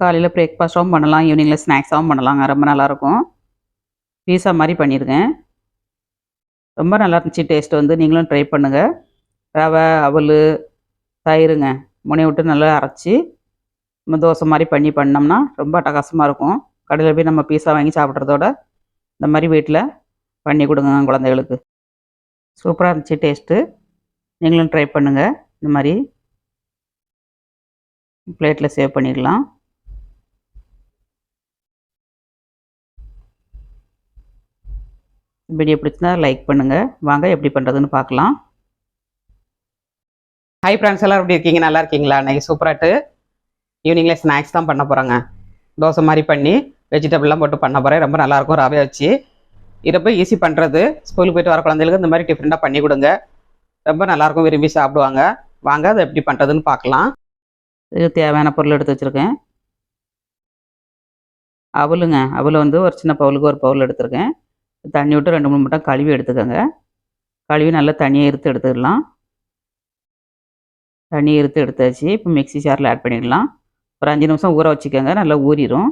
காலையில் பிரேக்ஃபாஸ்ட்டாகவும் பண்ணலாம் ஈவினிங்கில் ஸ்நாக்ஸாகவும் பண்ணலாங்க. ரொம்ப நல்லாயிருக்கும். பீஸா மாதிரி பண்ணியிருக்கேன். ரொம்ப நல்லா இருந்துச்சு டேஸ்ட் வந்து. நீங்களும் ட்ரை பண்ணுங்கள் ரவை அவல் தயிருங்க. முனையை விட்டு நல்லா அரைச்சி நம்ம தோசை மாதிரி பண்ணி பண்ணோம்னா ரொம்ப அட்டகாசமாக இருக்கும். கடையில் போய் நம்ம பீஸா வாங்கி சாப்பிட்றதோட இந்த மாதிரி வீட்டில் பண்ணி கொடுங்க குழந்தைகளுக்கு. சூப்பராக இருந்துச்சு டேஸ்ட்டு நீங்களும் ட்ரை பண்ணுங்கள் இந்த மாதிரி பிளேட்டில் சேவ் பண்ணிக்கலாம் வீடியோ பிடிச்சிருந்தா லைக் பண்ணுங்கள் வாங்க எப்படி பண்ணுறதுன்னு பார்க்கலாம். ஹை ஃப்ரெண்ட்ஸ் எல்லாம் எப்படி இருக்கீங்க? நல்லா இருக்கீங்களா? இன்னைக்கு சூப்பராட்டு ஈவினிங்கில் ஸ்நாக்ஸ் தான் பண்ண போகிறேங்க தோசை மாதிரி பண்ணி வெஜிடபிள்லாம் போட்டு பண்ண போகிறேன் ரொம்ப நல்லாயிருக்கும் ரவை வச்சு. இது ரொம்ப ஈஸி பண்ணுறது ஸ்கூலுக்கு போயிட்டு வர குழந்தைகளுக்கு இந்த மாதிரி டிஃப்ரெண்ட்டாக பண்ணி கொடுங்க. ரொம்ப நல்லாயிருக்கும் விரும்பி சாப்பிடுவாங்க. வாங்க அதை எப்படி பண்ணுறதுன்னு பார்க்கலாம். இதுக்கு தேவையான பொருள் எடுத்து வச்சுருக்கேன். அவலுங்க அவல் வந்து ஒரு சின்ன பவுலுக்கு ஒரு பவுல் எடுத்திருக்கேன். தண்ணி விட்டு ரெண்டு மூணு மட்டும் கழுவி எடுத்துக்கோங்க. கழுவி நல்லா தண்ணியை இருத்து எடுத்துக்கலாம். தண்ணி இருத்து எடுத்தாச்சு. இப்போ மிக்ஸி சாரில் ஆட் பண்ணிடலாம். ஒரு அஞ்சு நிமிஷம் ஊற வச்சுக்கோங்க. நல்லா ஊறிடும்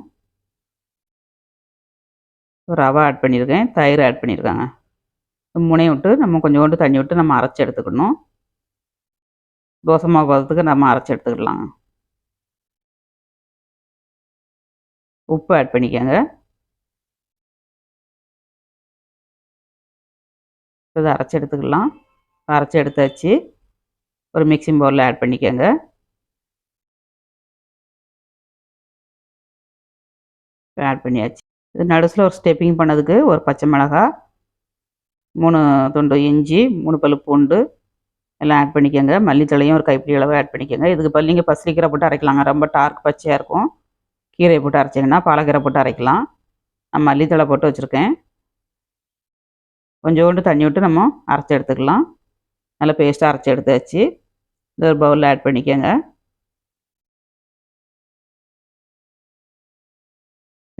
ரவை ஆட் பண்ணியிருக்கேன். தயிர் ஆட் பண்ணியிருக்காங்க. முனையை விட்டு நம்ம கொஞ்சோண்டு தண்ணி விட்டு நம்ம அரைச்சி எடுத்துக்கணும். தோசை மாவு பதத்துக்கு நம்ம அரைச்சி எடுத்துக்கலாம் உப்பு ஆட் பண்ணிக்கோங்க. இதை அரைச்சி எடுத்துக்கலாம் அரைச்சி எடுத்தாச்சு. ஒரு மிக்சிங் பவுலில் ஆட் பண்ணிக்கோங்க. ஆட் பண்ணியாச்சு. இது நடுசில் ஒரு ஸ்டெப்பிங் பண்ணதுக்கு ஒரு பச்சை மிளகா மூணு துண்டு இஞ்சி மூணு பல்லு பூண்டு எல்லாம் ஆட் பண்ணிக்கோங்க. மல்லித்தலையும் ஒரு கைப்பிடி அளவு ஆட் பண்ணிக்கோங்க. இதுக்கு பல் நீங்கள் பசலிக்கீரை போட்டு அரைக்கலாங்க. ரொம்ப டார்க் பச்சையாக இருக்கும். கீரையை போட்டு அரைச்சிங்கன்னா பாலக்கீரை போட்டு அரைக்கலாம். நான் மல்லித்தலை போட்டு வச்சுருக்கேன். கொஞ்சோண்டு தண்ணி விட்டு நம்ம அரைச்சி எடுத்துக்கலாம் நல்லா பேஸ்ட்டாக அரைச்சி எடுத்தாச்சு இந்த ஒரு பவுலில் ஆட் பண்ணிக்கோங்க.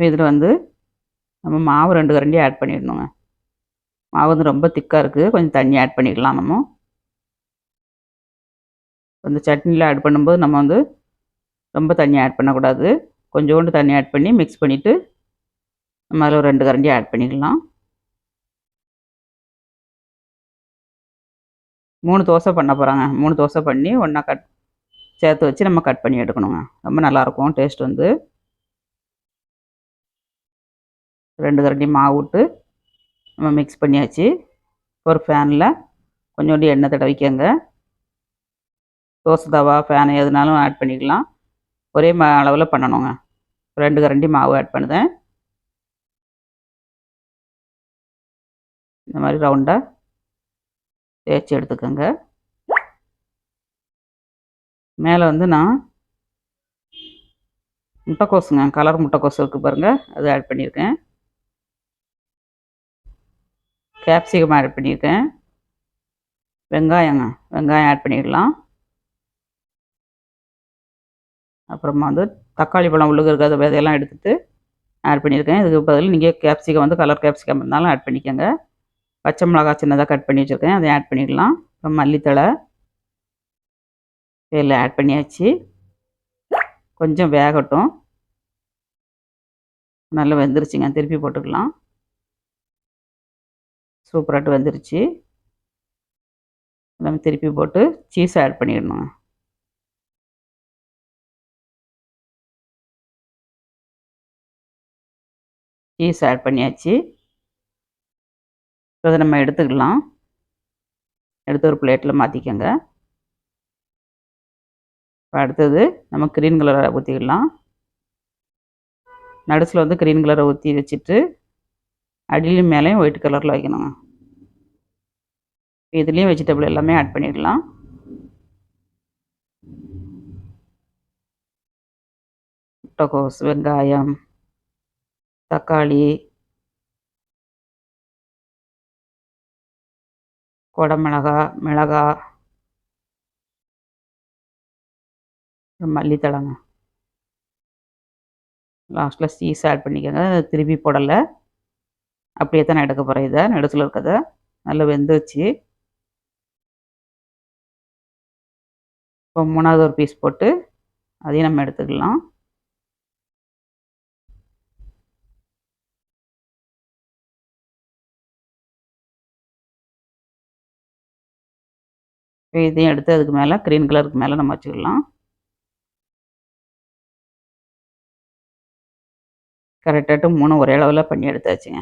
இதில் வந்து நம்ம மாவு ரெண்டு கரண்டி ஆட் பண்ணிடணுங்க. மாவு வந்து ரொம்ப திக்காக இருக்குது கொஞ்சம் தண்ணி ஆட் பண்ணிக்கலாம் நம்ம. இந்த சட்னியில் ஆட் பண்ணும்போது நம்ம வந்து ரொம்ப தண்ணி ஆட் பண்ணக்கூடாது. கொஞ்சோண்டு தண்ணி ஆட் பண்ணி மிக்ஸ் பண்ணிவிட்டு நம்ம அதில் ஒரு ரெண்டு கரண்டி ஆட் பண்ணிக்கலாம் மூணு தோசை பண்ண போகிறாங்க மூணு தோசை பண்ணி ஒன்றா கட் சேர்த்து வச்சு நம்ம கட் பண்ணி எடுக்கணுங்க. ரொம்ப நல்லாயிருக்கும் டேஸ்ட் வந்து. ரெண்டு கரண்டி மாவு விட்டு நம்ம மிக்ஸ் பண்ணியாச்சு. ஒரு ஃபேனில் கொஞ்சோண்டு எண்ணெய் தடவிக்கங்க. தோசை தவா ஃபேன் எதுனாலும் ஆட் பண்ணிக்கலாம். ஒரே ம அளவில் பண்ணணுங்க. ரெண்டு கரண்டி மாவு ஆட் பண்ணுதேன். இந்த மாதிரி ரவுண்டாக தேய்ச்சி எடுத்துக்கோங்க. மேலே வந்து நான் முட்டைக்கோசுங்க கலர் முட்டைக்கோசு இருக்குது பாருங்கள் அது ஆட் பண்ணியிருக்கேன். கேப்சிகம் ஆட் பண்ணியிருக்கேன். வெங்காயங்க வெங்காயம் ஆட் பண்ணிடலாம். அப்புறமா வந்து தக்காளி பழம் உள்ளுக்கு இருக்கிறத விதையெல்லாம் எடுத்துகிட்டு ஆட் பண்ணியிருக்கேன். இதுக்கு பதில் நீங்கள் கேப்சிகம் வந்து கலர் கேப்சிகம் இருந்தாலும் ஆட் பண்ணிக்கோங்க. பச்சை மிளகாய் சின்னதாக கட் பண்ணி வச்சுருக்கேன். அதை ஆட் பண்ணிடலாம். அப்புறம் மல்லித்தழை. இதில் ஆட் பண்ணியாச்சு. கொஞ்சம் வேகட்டும். நல்லா வெந்துருச்சுங்க. திருப்பி போட்டுக்கலாம். சூப்பராட்டு வந்துருச்சு. நம்ம திருப்பி போட்டு சீஸ் ஆட் பண்ணிடணும். சீஸ் ஆட் பண்ணியாச்சு. இதை நம்ம எடுத்துக்கலாம். எடுத்து ஒரு பிளேட்டில் மாற்றிக்கோங்க இப்போ அடுத்தது நம்ம க்ரீன் கலரை ஊற்றிக்கலாம் நடுசில் வந்து க்ரீன் கலரை ஊற்றி வச்சுட்டு அடியிலையும் மேலேயும் ஒயிட் கலரில் வைக்கணுங்க. இதுலேயும் வெஜிடபிள் எல்லாமே ஆட் பண்ணிடலாம். முட்டைக்கோஸ் வெங்காயம் தக்காளி குடமிளகா மிளகா மல்லித்தழைங்க. லாஸ்ட்டில் சீஸ் ஆட் பண்ணிக்கோங்க. திருப்பி போடலை. அப்படியே தான் நான் எடுக்க போகிறேன் இதை. நடுத்தில் இருக்கிறத நல்லா வெந்துச்சு இப்போ மூணாவது ஒரு பீஸ் போட்டு அதையும் நம்ம எடுத்துக்கலாம். இதையும் எடுத்து அதுக்கு மேலே க்ரீன் கலருக்கு மேலே நம்ம வச்சுக்கலாம். கரெக்டாக மூணு ஒரே அளவில் பண்ணி எடுத்தாச்சுங்க.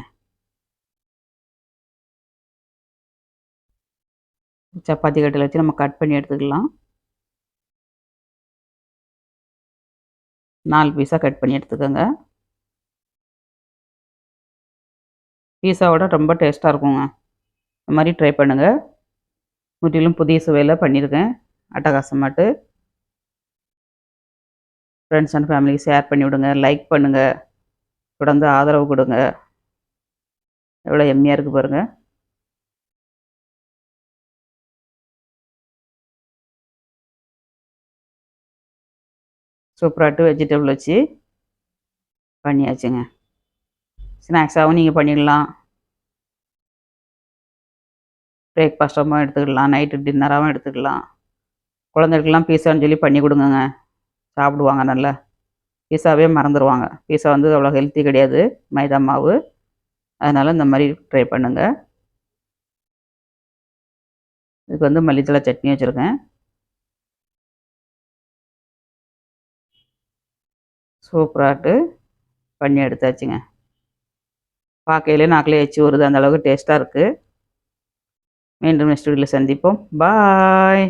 சப்பாத்தி கட்டில் வச்சு நம்ம கட் பண்ணி எடுத்துக்கலாம். நாலு பீஸாக கட் பண்ணி எடுத்துக்கோங்க. பீஸாவோட ரொம்ப டேஸ்ட்டாக இருக்குங்க. இந்த மாதிரி ட்ரை பண்ணுங்கள் முற்றிலும் புதிய சுவையில் பண்ணியிருக்கேன் அட்டகாசமாட்டு ஃப்ரெண்ட்ஸ் அண்ட் ஃபேமிலிக்கு ஷேர் பண்ணிவிடுங்க லைக் பண்ணுங்கள் தொடர்ந்து ஆதரவு கொடுங்க. எவ்வளோ எம்மியாக இருக்குது பாருங்கள் சூப்பராட்டு வெஜிடபிள் வச்சு பண்ணியாச்சுங்க. ஸ்நாக்ஸாகவும் நீங்கள் பண்ணிடலாம். பிரேக்ஃபாஸ்ட்டாகவும் எடுத்துக்கலாம் நைட்டு டின்னராகவும் எடுத்துக்கலாம். குழந்தைகளுக்கெல்லாம் பீஸான்னு சொல்லி பண்ணி கொடுங்கங்க. சாப்பிடுவாங்க நல்லா. பீஸாவே மறந்துடுவாங்க பீஸா வந்து அவ்வளோ ஹெல்த்தி கிடையாது மைதா மாவு. அதனால் இந்த மாதிரி ட்ரை பண்ணுங்கள் இதுக்கு வந்து மல்லித்தலை சட்னி வச்சுருக்கேன். சூப்பராட்டு பண்ணி எடுத்தாச்சுங்க. பார்க்கையிலே நாக்கிலே எச்சி வருது அந்தளவுக்கு டேஸ்ட்டாக இருக்குது மீண்டும் நெக்ஸ்ட் வீடியோவில் சந்திப்போம். பாய்